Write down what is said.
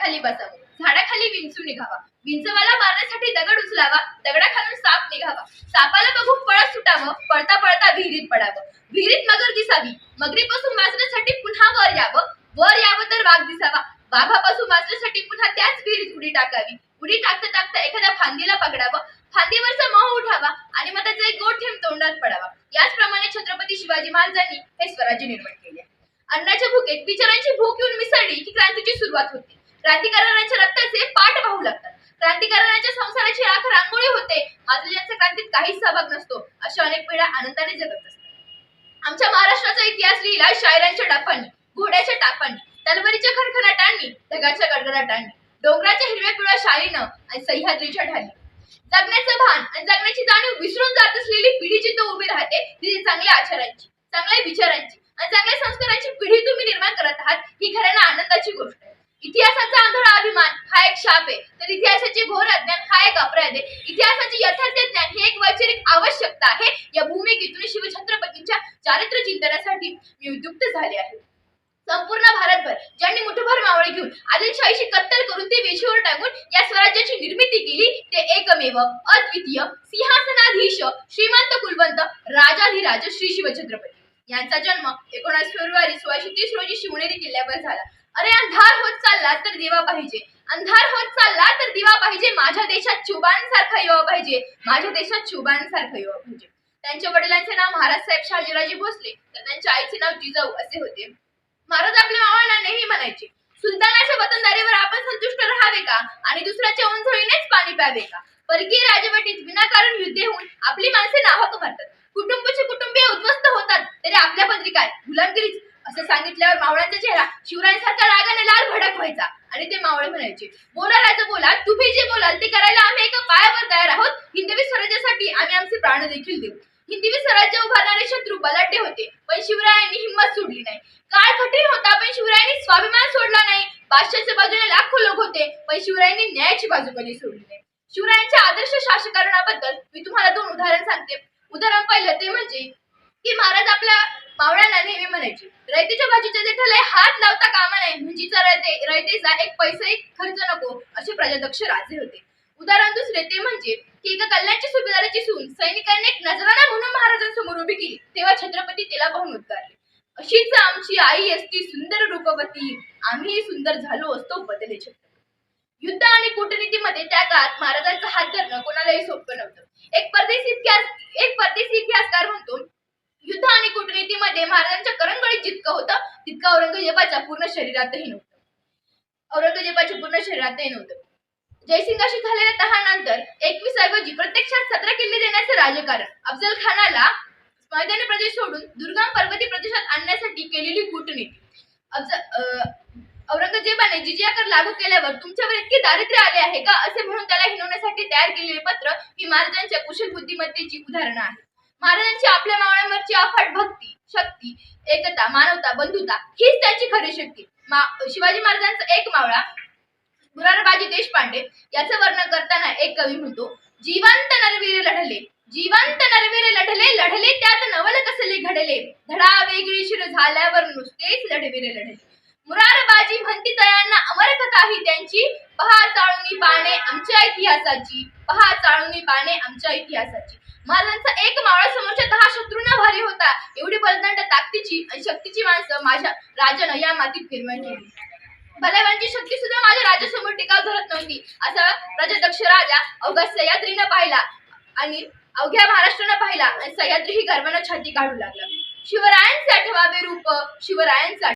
झाडाखाली बसावं. झाडाखाली विंचू निघावा. विंचवाला मारण्यासाठी दगड उचलावा. दगडाखालून साप निघावा. सापाला बघून पळत सुटावं. पळता पळता विहिरीत पडावं. विहिरीत मगर दिसावी. मगरीपासून वाचण्यासाठी पुन्हा वर यावं. वर यावं तर वाघ दिसावा. वाघापासून वाचण्यासाठी पुन्हा त्याच विहिरीत उडी टाकावी. उडी टाकता टाकता एखाद्या फांदीला पकडावं. फांदीवरचा मोह उठावा आणि मग त्याचा एक गोड थेंब तोंडात पडावा. याचप्रमाणे छत्रपती शिवाजी महाराजांनी हे स्वराज्य निर्माण केले. अन्नाच्या भुकेत बिचारांची भूक येऊन मिसळली की क्रांतीची सुरुवात होते. क्रांतिकारकांच्या रक्ताचे पाठ वाहू लागतात. क्रांतिकारकांच्या संसाराची राख रांगोळी होते. मात्र ज्यांचा क्रांतीत काहीच सहभाग नसतो अशा अनेक पिढ्या आनंदाने जगत असतात. आमच्या महाराष्ट्राचा इतिहास लिहिला शायरांच्या डाफांनी घोड्याच्या टापांनी तलवारीच्या खडखडाटांनी ढगाच्या गडगडाटांनी डोंगराच्या हिरव्या पिवळ्या शालीनं आणि सह्याद्रीच्या ढाली जगण्याचं भान आणि जगण्याची जाणीव विसरून जात असलेली पिढी जिथं उभी राहते तिथे चांगल्या आचारांची चांगल्या विचारांची आणि चांगल्या संस्कारांची पिढी तुम्ही निर्माण करत आहात ही खऱ्यानं आनंदाची गोष्ट आहे. इतिहासाचा आंधळा अभिमान हा एक शाप आहे. तर इतिहासाचे घोर अज्ञान हा एक अपराध आहे. इतिहासाचे यथार्थ ज्ञान ही एक वैचारिक आवश्यकता आहे. या भूमिकेतून शिवछत्रपतींच्या चारित्र्य चिंतनासाठी मी उद्युक्त झाले आहे. संपूर्ण भारतभर ज्यांनी मुठभर मावळे घेऊन आदिलशाहीची कत्तल करून ते वेशीवर टाकून या स्वराज्याची निर्मिती केली ते एकमेव अद्वितीय सिंहासनाधीश श्रीमंत कुलवंत राजाधिराज श्री शिवछत्रपती यांचा जन्म एकोणीस फेब्रुवारी सोळाशे तीस रोजी शिवनेरी किल्ल्यावर झाला. अरे अंधार होत चालला तर दिवा पाहिजे. अंधार होत चालला तर दिवा पाहिजे. माझ्या देशात चुबांसारखा युवा पाहिजे. माझ्या देशात चुबांसारखा युवा पाहिजे. त्यांच्या वडिलांचे नाव महाराज साहेब शहाजीराजे भोसले. तर त्यांच्या आईचे नाव जिजाऊ असे होते. महाराज आपल्या मावांना नेहमी म्हणायचे सुलतानाच्या वतनदारीवर आपण संतुष्ट राहावे का? आणि दुसऱ्याच्या उंचळीनेच पाणी प्यावे का? परकीय राजवटीत विनाकारण युद्धे होऊन आपली माणसे नाहक मरतात कुटुंबाचे कुटुंबीय उद्ध्वस्त होतात. तरी आपल्या पदरी काय असं सांगितल्यावर मावळ्यांचा चेहरा शिवरायांसारखा रागाने लाल भडक व्हायचा. आणि ते मावळे म्हणायचे बोला राजा बोला. तुम्ही जे बोलाल ते करायला आम्ही एका पायावर तयार आहोत. हिंदवी स्वराज्यासाठी आम्ही आमचे प्राण देखील देऊ. हिंदवी स्वराज्य उभारणारे शत्रू बलाढ्य होते पण शिवरायांनी हिंमत सोडली नाही. काळ कठीण होता पण शिवरायांनी स्वाभिमान सोडला नाही. बादशाच्या बाजूने लाखो लोक होते पण शिवरायांनी न्यायाची बाजू कधी सोडली नाही. शिवरायांच्या आदर्श शासकरणाबद्दल मी तुम्हाला दोन उदाहरण सांगते. उदाहरण पहिलं ते म्हणजे की महाराज आपल्या पावळ्याला नेहमी म्हणायची रयतेच्या भाजीच्या देठाला हात लावता कामा नाही म्हणजेचा रयते रयतेचा एक पैसाही खर्च नको असे प्रजादक्ष राजे होते. उदाहरण दुसरे ते म्हणजे की एका कल्याणची सुभेदाराची सून सैनिकांनी एक नजराणा म्हणून महाराजांसमोर उभी केली तेव्हा छत्रपती तिला पाहून उद्गारले अशीच आमची आई असती सुंदर रूपवती आम्ही सुंदर झालो असतो बदले छत्रपती. युद्ध आणि कूटनीतीमध्ये त्या काळात महाराजांचा हात धरणं कोणालाही सोपं नव्हतं. एक परदेशी इतिहास एक परदेशी इतिहासकार म्हणतो मध्ये महाराजांच्या करंगळीत जितकं होतं तितकं औरंगजेबाच्या पूर्ण शरीरातही नव्हतं. औरंगजेबाच्या पूर्ण शरीरातही नव्हतं. जयसिंगाशी झालेल्या तहानंतर एकवीस ऐवजी प्रत्यक्षात सतरा किल्ले देण्याचं राजकारण अफजल खानाला मैदानी प्रदेश सोडून दुर्गम पर्वती प्रदेशात आणण्यासाठी केलेली कूटनीती. अफजल अं, औरंगजेबाने जिजिया कर लागू केल्यावर तुमच्यावर इतके दारिद्र्य आले आहे का? असे म्हणून त्याला हिनवण्यासाठी तयार केलेले पत्र ही महाराजांच्या कुशल बुद्धिमत्तेची उदाहरणं आहेत. महाराजांची आपल्या मावळ्यांवरची अफाट भक्ती शक्ती एकता मानवता बंधुता हीच त्यांची खरी शक्ती. मा शिवाजी महाराजांचा एक मावळा मुरारबाजी देशपांडे याचं वर्णन करताना एक कवी म्हणतो जिवंत नरवीर लढले जिवंत नरवीर लढले लढले त्यात नवल कसले घडले? धडा वेगळी शिर झाल्यावर नुसतेच लढवीर लढले. मुरारबाजी म्हणती तयांना अमर कथा ही त्यांची. पहा चाळूनी बाणे आमच्या इतिहासाची. पहा चाळूनी बाणे आमच्या इतिहासाची. महाराजांचा एक मावळा समोरच्या दहा शत्रूंना भारी होता. एवढी बलदंड ताकदीची आणि शक्तीची माणसं माझ्या राजानं या मातीत निर्माण केली. बलवांची शक्ती सुद्धा माझ्या राजासमोर टिकाव धरत नव्हती. असा दक्ष राजा अवघा सह्याद्रीनं पाहिला आणि अवघ्या महाराष्ट्रानं पाहिला आणि सह्याद्री ही गर्वानं छाती काढू लागला. शिवरायांचे आठवावे रूप शिवरायांचा